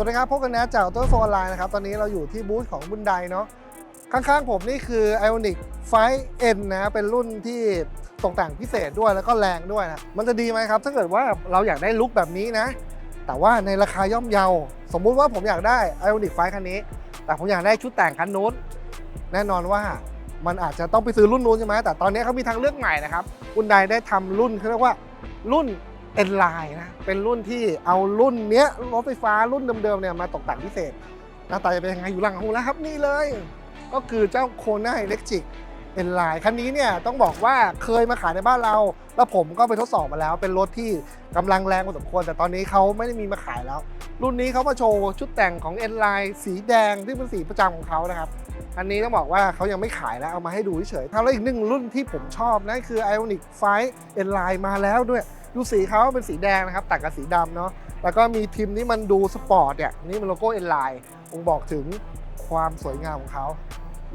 สวัสดีครับพบกันนะจากตัวโซนไลน์นะครับ ตอนนี้เราอยู่ที่บูธของบุนไดเนาะข้างๆผมนี่คือ Ionic 5 N นะเป็นรุ่นที่ตกแต่งพิเศษด้วยแล้วก็แรงด้วยนะมันจะดีไหมครับ ถ้าเกิดว่าเราอยากได้ลุคแบบนี้นะ แต่ว่าในราคาย่อมเยา สมมุติว่าผมอยากได้ Ionic 5คันนี้ แต่ผมอยากได้ชุดแต่งคันนู้น แน่นอนว่ามันอาจจะต้องไปซื้อรุ่นนู้นใช่ไหมแต่ตอนนี้เขามีทางเลือกใหม่นะครับบุนไดได้ทำรุ่นเขาเรียกว่ารุ่น เอ็นไลน์นะ เป็นรุ่นที่เอารุ่นเนี้ยรถไฟฟ้ารุ่นเดิมๆเนี่ยมาตกแต่งพิเศษหน้าตาจะเป็นยังไงอยู่หลังหูแล้วครับนี่เลย ก็คือเจ้าโคน่าอิเล็กทริก เอ็นไลน์คันนี้เนี่ยต้องบอกว่าเคยมาขายในบ้านเรา แล้วผมก็ไปทดสอบมาแล้ว เป็นรถที่กำลังแรงพอสมควร แต่ตอนนี้เขาไม่ได้มีมาขายแล้ว รุ่นนี้เขามาโชว์ชุดแต่งของเอ็นไลน์สีแดงที่เป็นสีประจำของเขานะครับอันนี้ต้องบอกว่าเขายังไม่ขายแล้วเอามาให้ดูเฉยๆแล้วอีกหนึ่งรุ่นที่ผมชอบนั่นคือ Ionic 5 N Line มาแล้วด้วย ดูสีเขาเป็นสีแดงนะครับตัดกับสีดำเนาะแล้วก็มีพิมพ์ที่มันดูสปอร์ตเนี่ยนี่มันโลโก้ N Line บ่งบอกถึงความสวยงามของเขา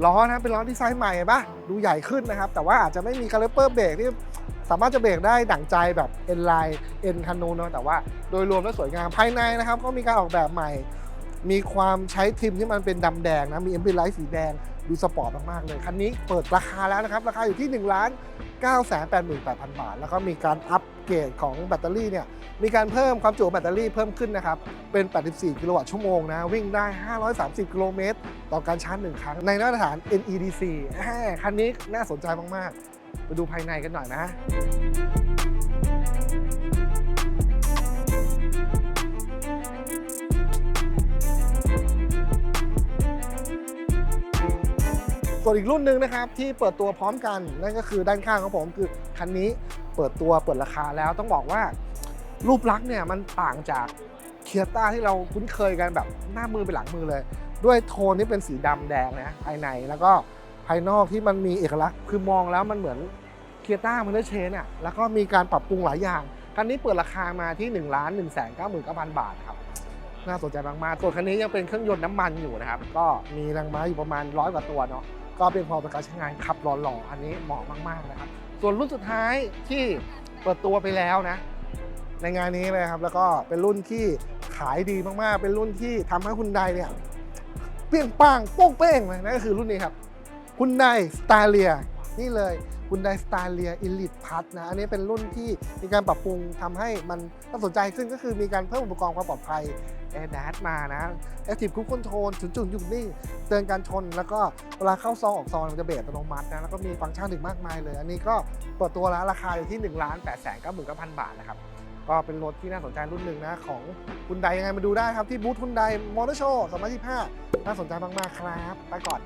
ล้อนะเป็นล้อดีไซน์ใหม่ปะดูใหญ่ขึ้นนะครับ แต่ว่าอาจจะไม่มีคาลิเปอร์เบรกที่สามารถจะเบรกได้ดั่งใจแบบ N Line N คันนูนเนาะแต่ว่าโดยรวมแล้วสวยงามภายในนะครับ ก็มีการออกแบบใหม่ มีความใช้ทิมที่มันเป็นดำแดงนะ มีเอ็มพีไลท์สีแดงดูสปอร์ตมาก ๆ เลย คันนี้เปิดราคาแล้วนะครับ ราคาอยู่ที่1ล้าน9 8 8 0 0 0 บาท แล้วก็มีการอัปเกรดของแบตเตอรี่เนี่ยมีการเพิ่มความจุแบตเตอรี่เพิ่มขึ้นนะครับ เป็น 84 กิโลวัตต์ชั่วโมงนะ วิ่งได้ 530 กิโลเมตร ต่อการชาร์จหนึ่งครั้ง ในมาตรฐาน NEDC คันนี้น่าสนใจมาก ๆ ไปดูภายในกันหน่อยนะ ส่วนอีกรุ่นหนึ่งนะครับที่เปิดตัวพร้อมกันนั่นก็คือด้านข้างของผมคือคันนี้เปิดตัวเปิดราคาแล้วต้องบอกว่า รูปลักษณ์เนี่ยมันต่างจากเคียต้าที่เราคุ้นเคยกันแบบหน้ามือไปหลังมือเลย ด้วยโทนที่เป็นสีดำแดงนะภายในแล้วก็ภายนอกที่มันมีเอกลักษณ์คือมองแล้วมันเหมือนเคียต้ามันเดอร์เชนอะแล้วก็มีการปรับปรุงหลายอย่างคันนี้เปิดราคามาที่1นึ่งล้านหนึ่งแสนเก้าหมื่นเก้าพันบาทครับน่าสนใจมากๆส่วคันนี้ยังเป็นเครื่องยนต์น้ำมันอยู่นะครับ ก็มีแรงม้าอยู่ประมาณร้อยกว่าตัวเนาะ ก็เพียงพอต่อการใช้งานขับหล่อๆอันนี้เหมาะมากๆนะครับ ส่วนรุ่นสุดท้ายที่เปิดตัวไปแล้วนะ ในงานนี้เลยครับ แล้วก็เป็นรุ่นที่ขายดีมากๆ เป็นรุ่นที่ทำให้คุณไดเนี่ยเปี้ยงป้างโป้งเป้งเลยนั่นก็คือรุ่นนี้ครับคุณไดสตาเลียนี่เลยคุณไดสตาเลียอิลิทพัทนะอันนี้เป็นรุ่นที่มีการปรับปรุงทำให้มันน่าสนใจขึ้นก็คือมีการเพิ่มอุปกรณ์ความปลอดภัย แอร์แดดมานะ Active Cruise Control จุดจุนหยุดนิ่งเตือนการชน แล้วก็เวลาเข้าซองออกซองมันจะเบรกอัตโนมัตินะแล้วก็มีฟังก์ชันอีกมากมายเลย อันนี้ก็เปิดตัวแล้วราคาอยู่ที่1นึ่งล้านแปดแสนเก้าหมื่นเก้าพันบาทนะครับก็เป็นรถที่น่าสนใจรุ่นหนึ่งนะของคุณไดยังไงมาดูได้ครับที่บูธคุณไดมอเตอร์โชว์2025น่าสนใจมากๆครับไปก่อน